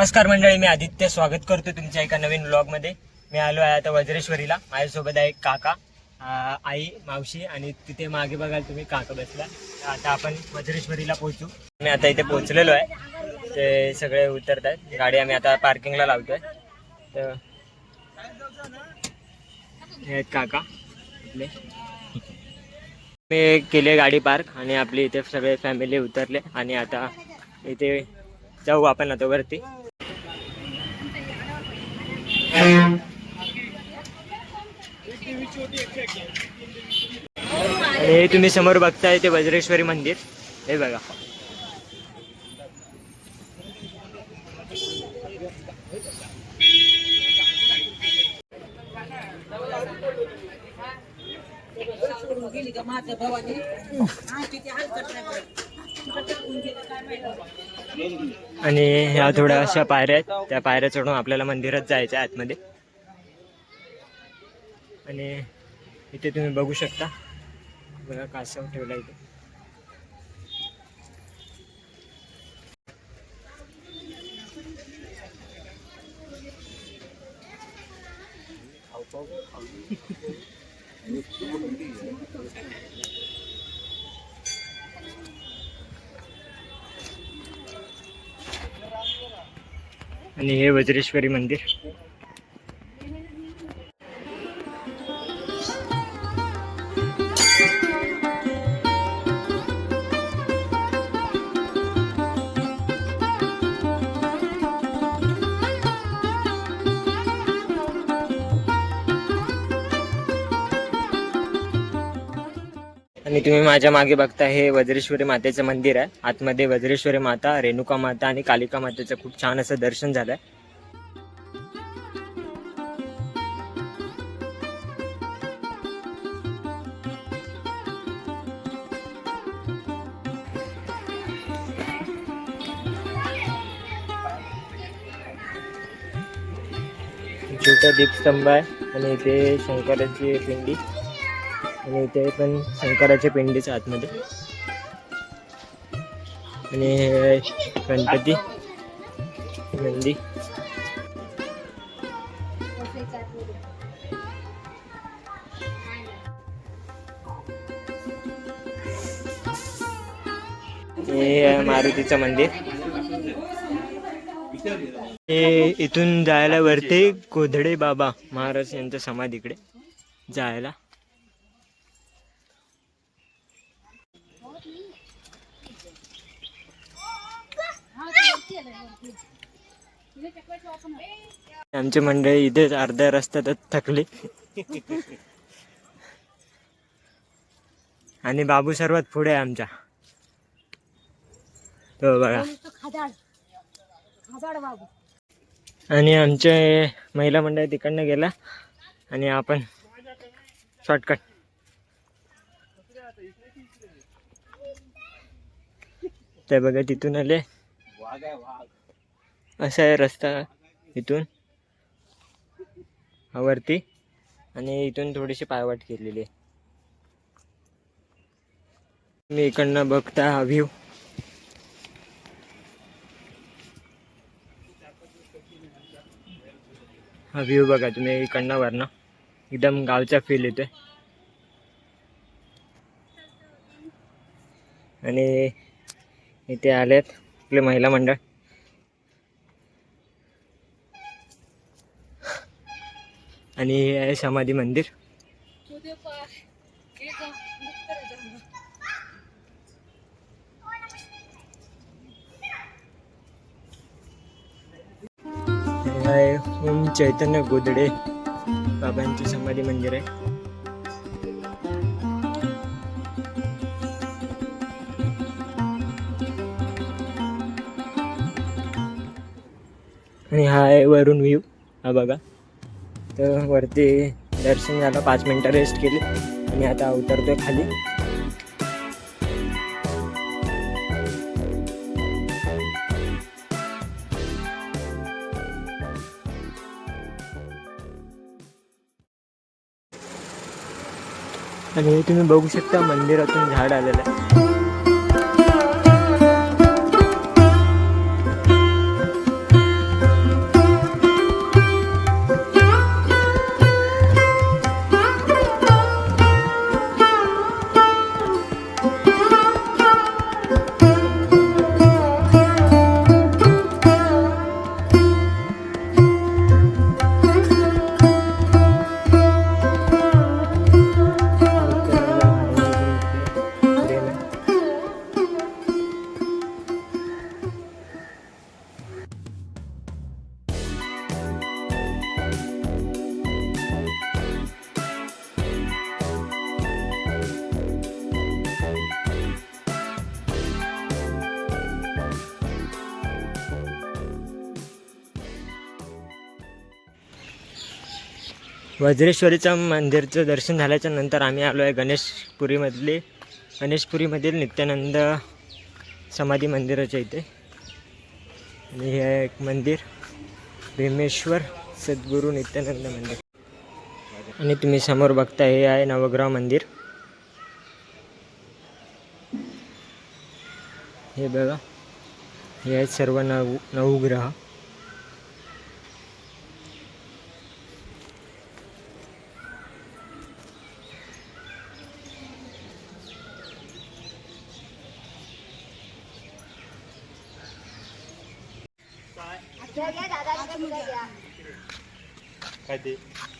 नमस्कार मंडळी मी आदित्य. स्वागत करतो तुमच्या एका नवीन ब्लॉगमध्ये मी आलो आहे आता वज्रेश्वरीला. माझ्यासोबत आहे काका आ, आई मावशी आणि तिथे मागे बघाल तुम्ही काका बसला. आता आपण वज्रेश्वरीला पोहोचू. मी आता इथे पोहोचलेलो आहे. ते सगळे उतरत आहेत गाडी आम्ही आता पार्किंगला लावतोय. तर हे आहेत काका आपले. मी केले गाडी पार्क आणि आपली इथे सगळे फॅमिली उतरले आणि आता इथे जाऊ आपण आता वरती. आणि हे तुम्ही समोर बघताय ते वज्रेश्वरी मंदिर. हे बघा. आणि ह्या थोड्या अशा पायऱ्या आहेत. त्या पायऱ्या चढून आपल्याला मंदिरात जायचं आतमध्ये. आणि इथे तुम्ही बघू शकता. बघा कासव ठेवला इथे. आणि हे वज्रेश्वरी मंदिर. आणि तुम्ही माझ्या मागे बघता हे वज्रेश्वरी मातेचं मंदिर आहे. आतमध्ये वज्रेश्वरी माता रेणुका माता आणि कालिका मातेचं खूप छान असं दर्शन झालंय. छोटा दीपस्तंभ आहे आणि इथे शंकराची पिंडी. आणि इथे पण शंकराच्या पिंडीच्या आतमध्ये. आणि गणपती नंदी हे मारुतीचं मंदिर. हे इथून जायला वरती कोधडे बाबा महाराज यांचं समाधीकडे जायला. आमची मंडळी इथेच अर्ध्या रस्त्यातच थकली. आणि बाबू सर्वात पुढे आमच्या. तो बघा. आणि आमचे महिला मंडळ तिकडनं गेला आणि आपण शॉर्टकट ते बघा तिथून आले. असा आहे रस्ता इथून. वरती आणि इथून थोडीशी पायवाट केलेली आहे. मी इकडनं बघता हा व्ह्यू हा व्ह्यू बघा तुम्ही इकडनं वरनं. एकदम गावचा फील येतोय. आणि इथे आलेत आपले महिला मंडळ. आणि हे आहे समाधी मंदिर. आहे ओम चैतन्य गोदडे. बाबांची समाधी मंदिर आहे. आणि हा आहे वरून व्ह्यू. हा बघा. तर वरती दर्शन झालं पाच मिनटं रेस्ट केली आणि आता उतरतोय खाली. आणि तुम्ही बघू शकता मंदिरातून झाड आलेलं आहे. वज्रेश्वरीचं मंदिरचं दर्शन झाल्याच्यानंतर आम्ही आलो आहे गणेशपुरीमधले गणेशपुरीमधील नित्यानंद समाधी मंदिराच्या इथे. आणि हे आहे एक मंदिर भीमेश्वर सद्गुरू नित्यानंद मंदिर. आणि तुम्ही समोर बघता हे आहे नवग्रह मंदिर. हे बघा हे आहेत सर्व नऊ नवग्रह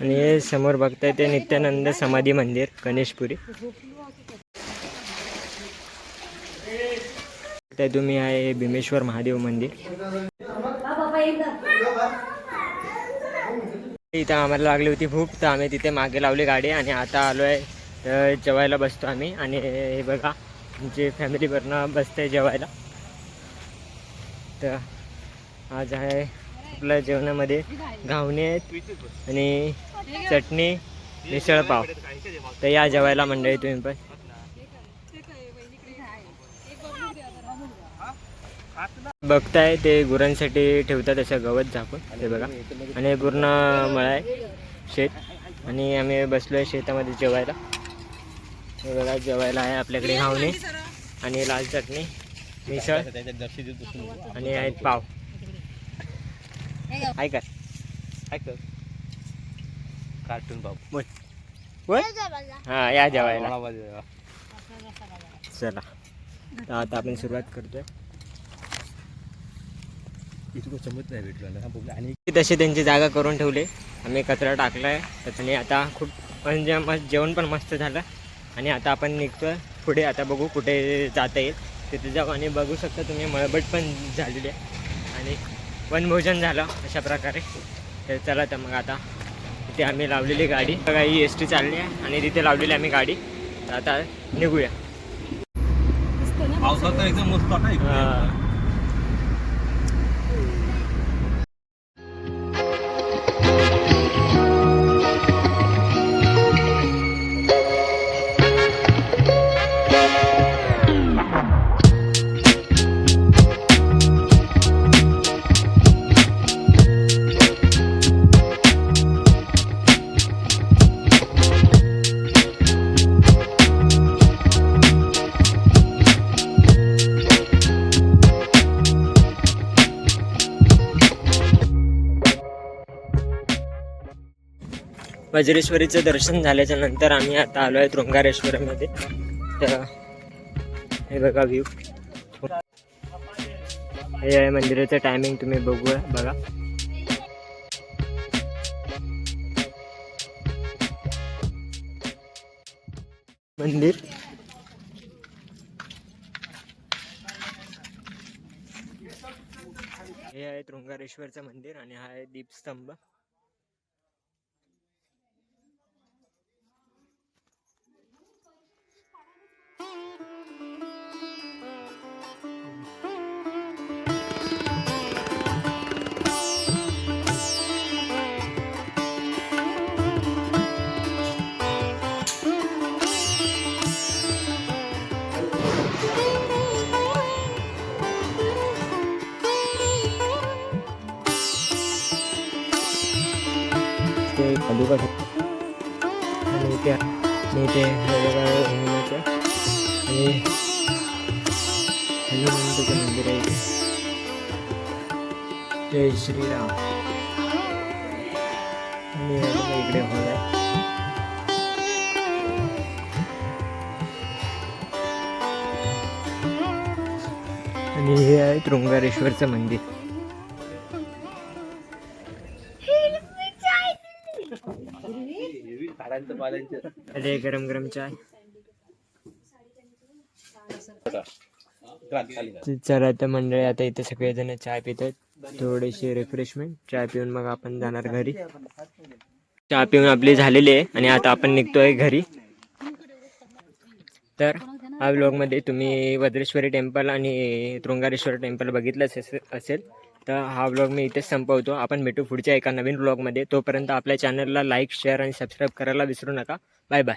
आणि हे समोर बघताय ते नित्यानंद समाधी मंदिर गणेशपुरी. ते तुम्ही आहे भीमेश्वर महादेव मंदिर. इथं आम्हाला लागली होती भूक तर आम्ही तिथे मागे लावली गाडी आणि आता आलो आहे तर जेवायला बसतो आम्ही. आणि हे बघा आमची फॅमिलीवरनं बसते जेवायला. तर आज आहे आपल्या जेवणामध्ये घावणे आहेत आणि चटणी मिसळ पाव. तर या जेवायला मंडळी तुम्ही पण. बघताय ते गुरांसाठी ठेवतात असं गवत झाकून ते बघा. आणि पूर्ण मळा आहे शेत. आणि आम्ही बसलो आहे शेतामध्ये जेवायला. हे बघा जेवायला आहे आपल्याकडे घावणे आणि लाल चटणी मिसळ आणि आहेत पाव. ऐका ऐक कार्टून बाबू बोल हां या जेवायला चला. आता आपण सुरुवात करतोय. इथं चमच नाही भेटला आणि तसे त्यांची जागा करून ठेवले. आम्ही कचरा टाकलाय. त्याच्याने आता खूप म्हणजे मस्त जेवण पण मस्त झालं. आणि आता आपण निघतोय. पुढे आता बघू कुठे जाता येईल. तिथे जाऊ आणि बघू शकता तुम्ही. मळबट पण झालेली आहे. आणि वनभोजन झालं अशा प्रकारे. तर चला तर मग आता तिथे आम्ही लावलेली गाडी. बघा ही एस टी चालली आहे आणि तिथे लावलेली आम्ही गाडी. तर आता निघूया. एकदम मस्त वज्रेश्वरीचं दर्शन झाल्याच्यानंतर आम्ही आता आलो आहे तृंगारेश्वरमध्ये तर हे बघा व्ह्यू हे आहे मंदिराचं टायमिंग तुम्ही बघूया बघा. मंदिर. हे आहे तृंगारेश्वरचं मंदिर आणि हा आहे दीपस्तंभ. आणि इथे आणि इथे वेगवेगळ्या आणि हनुमंताचं मंदिर आहे जय श्रीराम. आणि हे इकडे हॉल आहे. आणि हे आहे तृंगारेश्वरचं मंदिर. अरे गरम गरम चाय. चला तर मंडळी आता इथे सगळेजण चाय पितात. थोडीशी रिफ्रेशमेंट चाय पिऊन मग आपण जाणार घरी. चहा पिऊन आपली झालेली आहे आणि आता आपण निघतोय घरी. तर हा ब्लॉगमध्ये तुम्ही वज्रेश्वरी टेम्पल आणि तृंगारेश्वर टेम्पल बघितलंच असेल. तर हा ब्लॉग मी इथेच संपवतो. आपण भेटू पुढच्या एका नवीन ब्लॉगमध्ये तोपर्यंत आपल्या चॅनलला लाईक शेअर आणि सबस्क्राईब करायला विसरू नका. Bye bye